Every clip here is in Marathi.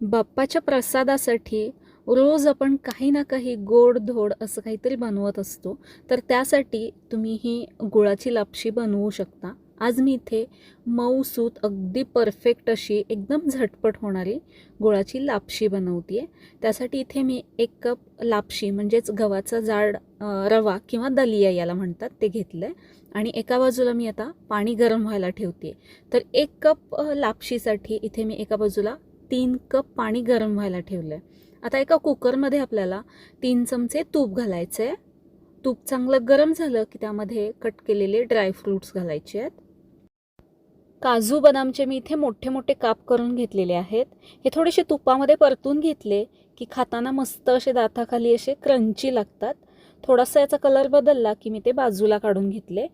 बाप्पाच्या प्रसादासाठी रोज आपण काही ना काही गोड धोड असं काहीतरी बनवत असतो. तर त्यासाठी तुम्ही ही गुळाची लापशी बनवू शकता. आज मी इथे मऊसूत अगदी परफेक्ट अशी एकदम झटपट होणारी गुळाची लापशी बनवते आहे त्यासाठी इथे मी एक कप लापशी म्हणजेच गव्हाचा जाड रवा किंवा दलिया याला म्हणतात ते घेतलं आहे आणि एका बाजूला मी आता पाणी गरम व्हायला ठेवते तर एक कप लापशीसाठी इथे मी एका बाजूला तीन कप पाणी गरम व्हायला ठेवलं आहे आता एका कुकरमध्ये आपल्याला तीन चमचे तूप घालायचं आहे तूप चांगलं गरम झालं की त्यामध्ये कट केलेले ड्रायफ्रूट्स घालायचे आहेत. काजू बदामचे मी इथे मोठे मोठे काप करून घेतलेले आहेत. हे थोडेसे तुपामध्ये परतून घेतले की खाताना मस्त असे दाताखाली असे क्रंची लागतात. थोडासा याचा कलर बदलला की मी ते बाजूला काढून घेतले.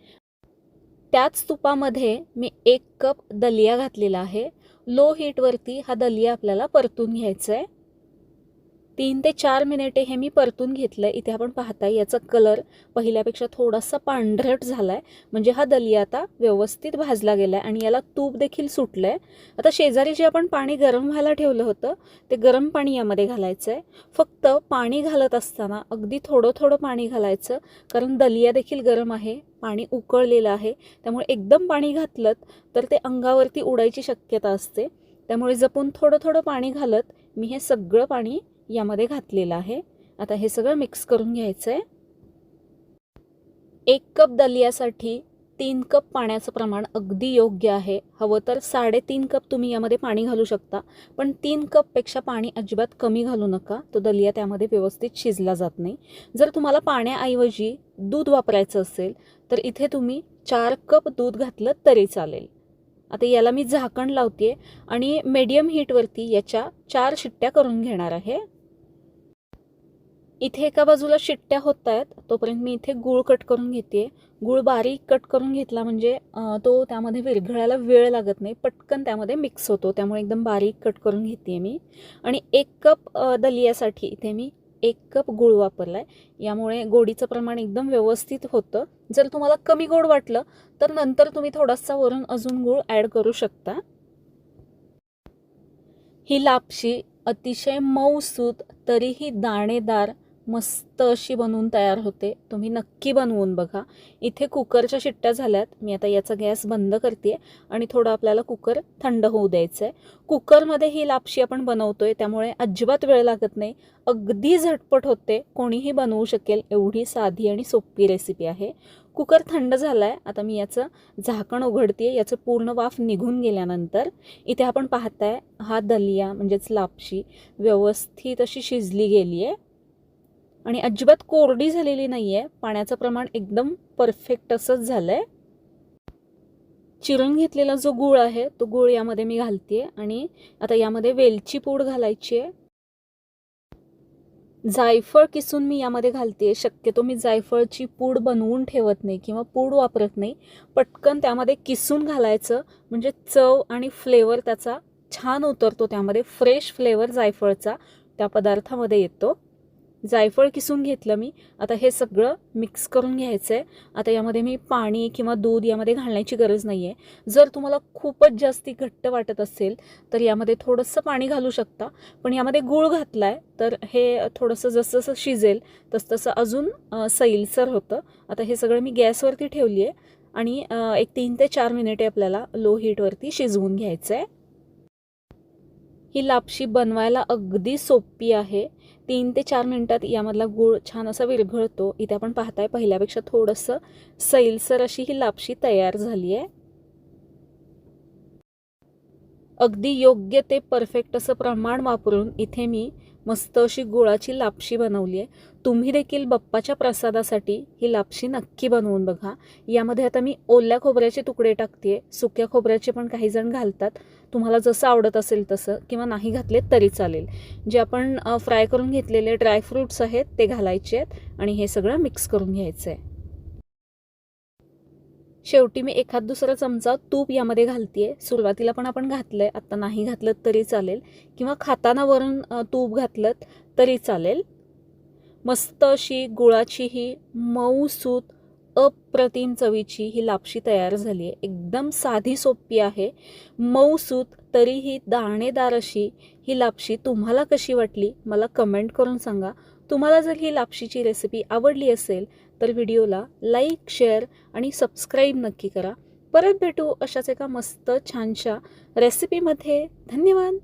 त्याच तुपामध्ये मी एक कप दलिया घातलेला आहे. लो हीटवरती हा दलिया आपल्याला परतून घ्यायचा आहे तीन ते चार मिनिटे हे मी परतून घेतलं आहे इथे आपण पाहताय याचा कलर पहिल्यापेक्षा थोडासा पांढरट झाला आहे म्हणजे हा दलिया आता व्यवस्थित भाजला गेला आहे आणि याला तूप देखील सुटलं आहे आता शेजारी जे आपण पाणी गरम व्हायला ठेवलं होतं ते गरम पाणी यामध्ये घालायचं आहे फक्त पाणी घालत असताना अगदी थोडं थोडं पाणी घालायचं कारण दलिया देखील गरम आहे पाणी उकळलेलं आहे. त्यामुळे एकदम पाणी घातलं तर ते अंगावरती उडायची शक्यता असते. त्यामुळे जपून थोडं थोडं पाणी घालत मी हे सगळं पाणी यामध्ये घातलेलं आहे. आता हे सगळं मिक्स करून घ्यायचं आहे एक कप दलियासाठी तीन कप पाण्याचं प्रमाण अगदी योग्य आहे. हवं तर साडेतीन कप तुम्ही यामध्ये पाणी घालू शकता. पण तीन कपपेक्षा पाणी अजिबात कमी घालू नका. तो दलिया त्यामध्ये व्यवस्थित शिजला जात नाही. जर तुम्हाला पाण्याऐवजी दूध वापरायचं असेल तर इथे तुम्ही चार कप दूध घातलं तरी चालेल. आता याला मी झाकण लावते आणि मीडियम हीटवरती याच्या चार शिट्ट्या करून घेणार आहे. इथे एका बाजूला शिट्ट्या होत आहेत तोपर्यंत मी इथे गूळ कट करून घेते गूळ बारीक कट करून घेतला म्हणजे तो त्यामध्ये विरघळायला वेळ लागत नाही. पटकन त्यामध्ये मिक्स होतो. त्यामुळे एकदम बारीक कट करून घेते मी. आणि एक कप दलियासाठी इथे मी एक कप गूळ वापरला आहे यामुळे गोडीचं प्रमाण एकदम व्यवस्थित होतं. जर तुम्हाला कमी गोड वाटलं तर नंतर तुम्ही थोडासा वरून अजून गूळ ॲड करू शकता. ही लापशी अतिशय मऊसूत तरीही दाणेदार मस्त अशी बनवून तयार होते. तुम्ही नक्की बनवून बघा. इथे कुकरच्या शिट्ट्या झाल्यात. मी आता याचा गॅस बंद करते आणि थोडं आपल्याला कुकर थंड होऊ द्यायचं आहे कुकरमध्ये ही लापशी आपण बनवतोय त्यामुळे अजिबात वेळ लागत नाही. अगदी झटपट होते. कोणीही बनवू शकेल एवढी साधी आणि सोपी रेसिपी आहे. कुकर थंड झाला आहे आता मी याचं झाकण उघडते याचं पूर्ण वाफ निघून गेल्यानंतर इथे आपण पाहताय हा दलिया म्हणजेच लापशी व्यवस्थित अशी शिजली गेली आहे आणि अजिबात कोरडी झालेली नाही आहे पाण्याचं प्रमाण एकदम परफेक्ट असंच झालं आहे चिरून घेतलेला जो गूळ आहे तो गूळ यामध्ये मी घालते आणि आता यामध्ये वेलची पूड घालायची आहे जायफळ किसून मी यामध्ये घालते शक्यतो मी जायफळची पूड बनवून ठेवत नाही किंवा पूड वापरत नाही. पटकन त्यामध्ये किसून घालायचं. म्हणजे चव आणि फ्लेवर त्याचा छान उतरतो त्यामध्ये. फ्रेश फ्लेवर जायफळचा त्या पदार्थामध्ये येतो. जायफळ किसून घेतलं मी. आता हे सगळं मिक्स करून घ्यायचं आहे आता यामध्ये मी पाणी किंवा दूध यामध्ये घालण्याची गरज नाही आहे जर तुम्हाला खूपच जास्ती घट्ट वाटत असेल तर यामध्ये थोडंसं पाणी घालू शकता. पण यामध्ये गूळ घातला आहे तर हे थोडंसं जसं जसं शिजेल तसं तसं अजून सैलसर होतं. आता हे सगळं मी गॅसवरती ठेवली आहे आणि एक तीन ते चार मिनिटे आपल्याला लो हीटवरती शिजवून घ्यायचं आहे ही लापशी बनवायला अगदी सोपी आहे. तीन ते चार मिनटात यामधला गूळ छान असा विरघळतो. इथे आपण पाहताय पहिल्यापेक्षा थोडंसं सैलसर अशी ही लापशी तयार झाली आहे अगदी योग्य ते परफेक्ट असं प्रमाण वापरून इथे मी मस्त अशी गुळाची लापशी बनवली आहे. तुम्ही देखील बप्पाच्या प्रसादासाठी ही लापशी नक्की बनवून बघा. यामध्ये आता मी ओल्या खोबऱ्याचे तुकडे टाकते सुक्या खोबऱ्याचे पण काही जण घालतात. तुम्हाला जसं आवडत असेल तसं किंवा नाही घातले तरी चालेल. जे आपण फ्राय करून घेतलेले ड्रायफ्रूट्स आहेत ते घालायचे आहेत आणि हे सगळं मिक्स करून घ्यायचं आहे शेवटी मी एखाद दुसरा चमचा तूप यामध्ये घालते सुरुवातीला पण आपण घातलं आहे आत्ता नाही घातलं तरी चालेल. किंवा खाताना वरून तूप घातलं तरी चालेल. मस्त अशी गुळाची ही मऊसूत अप्रतिम चवीची ही लापशी तयार झाली आहे एकदम साधी सोपी आहे. मऊसूत तरीही दाणेदार अशी ही लापशी तुम्हाला कशी वाटली? मला कमेंट करून सांगा. तुम्हाला जर ही लापशीची रेसिपी आवडली असेल तर व्हिडिओला लाईक शेअर आणि सबस्क्राईब नक्की करा. परत भेटू अशाच एका मस्त छानशा रेसिपीमध्ये धन्यवाद!